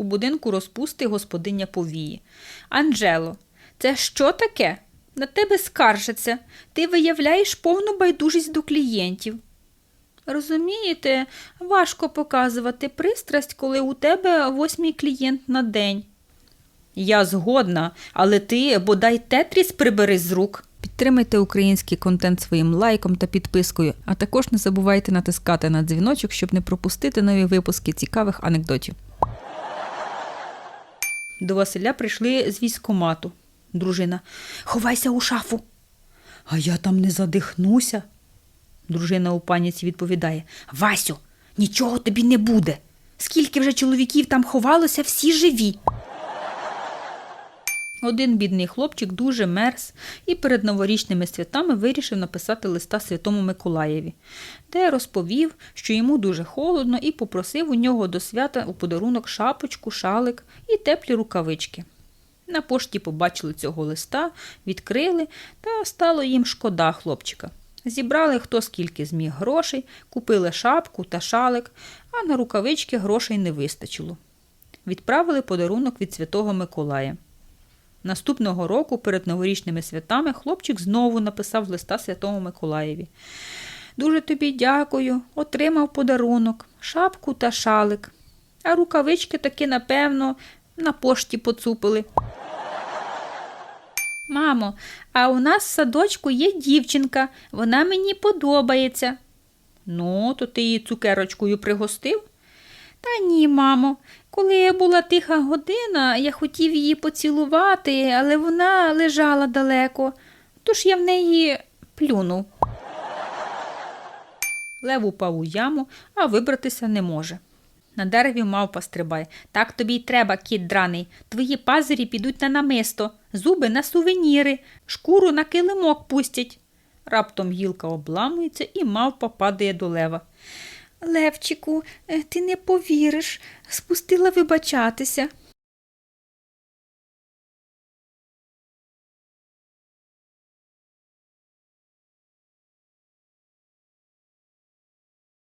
У будинку розпусти господиня повії. Анджело, це що таке? На тебе скаржаться. Ти виявляєш повну байдужість до клієнтів. Розумієте, важко показувати пристрасть, коли у тебе восьмий клієнт на день. Я згодна, але ти бодай тетріс прибери з рук. Підтримайте український контент своїм лайком та підпискою, а також не забувайте натискати на дзвіночок, щоб не пропустити нові випуски цікавих анекдотів. До Василя прийшли з військомату. Дружина. Ховайся у шафу. А я там не задихнуся. Дружина у паніці відповідає: Васю, нічого тобі не буде. Скільки вже чоловіків там ховалося, всі живі. Один бідний хлопчик дуже мерз і перед новорічними святами вирішив написати листа святому Миколаєві, де розповів, що йому дуже холодно, і попросив у нього до свята у подарунок шапочку, шалик і теплі рукавички. На пошті побачили цього листа, відкрили, та стало їм шкода хлопчика. Зібрали хто скільки зміг грошей, купили шапку та шалик, а на рукавички грошей не вистачило. Відправили подарунок від святого Миколая. Наступного року, перед новорічними святами, хлопчик знову написав листа святому Миколаєві. Дуже тобі дякую, отримав подарунок, шапку та шалик. А рукавички таки, напевно, на пошті поцупили. Мамо, а у нас в садочку є дівчинка, вона мені подобається. Ну, то ти її цукерочкою пригостив? Та ні, мамо. Коли була тиха година, я хотів її поцілувати, але вона лежала далеко, тож я в неї плюнув. Лев упав у яму, а вибратися не може. На дереві мавпа стрибай. Так тобі й треба, кіт драний. Твої пазирі підуть на намисто, зуби на сувеніри, шкуру на килимок пустять. Раптом гілка обламується і мавпа падає до лева. Левчику, е, ти не повіриш, спустила вибачатися.